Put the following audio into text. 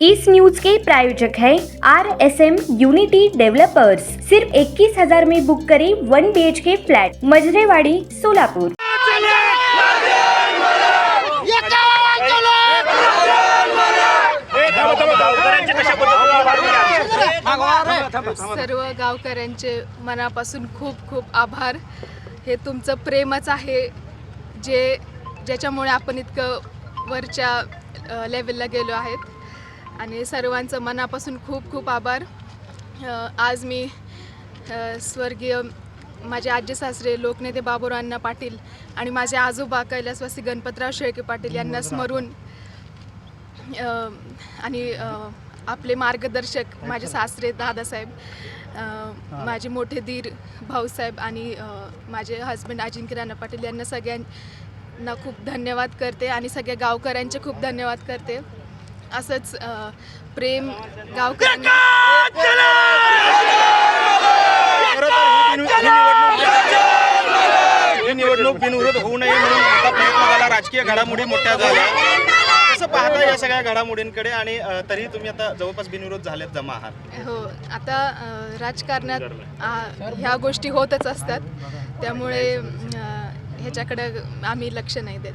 इस news के प्रायोजक है R S M unity developers सिर्फ इक्कीस हजार में बुक करें one B H K flat Majrewadi Solapur. सर्व गावकऱ्यांचे मनापासून खूप खूप आभार. हे तुमचं प्रेमच आहे जे ज्याच्यामुळे आपण इतकं वरच्या लेवलला गेलो आहेत. आणि सर्वांचं मनापासून खूप खूप आभार. आज मी स्वर्गीय माझे आजी सासरे लोकनेते बाबूराव अण्णा पाटील आणि माझे आजोबा कैलासवासी गणपतराव शेळके पाटील यांना स्मरून आणि आपले मार्गदर्शक माझे सासरे दादासाहेब माझे मोठे धीर भाऊसाहेब आणि माझे हस्बंड अजिंक्य राणा पाटील यांना सगळ्यांना खूप धन्यवाद करते आणि सगळ्या गावकऱ्यांचे खूप धन्यवाद करते. असंच अ, प्रेम गावकऱ्यांना खरं तर ही बिनविरोध- ही निवडणूक बिनविरोध होऊ नये म्हणून मोठा प्रयत्न झाला. राजकीय घडामोडी मोठ्या झाल्या. कसं पाहता या सगळ्या घडामोडींकडे आणि अ, तरी तुम्ही आता जवळपास बिनविरोध झालेत जमा आहात. हो आता अ, राजकारणात आ, ह्या गोष्टी होतच असतात. त्यामुळे अ, ह्याच्याकडं आम्ही लक्ष नाही देत.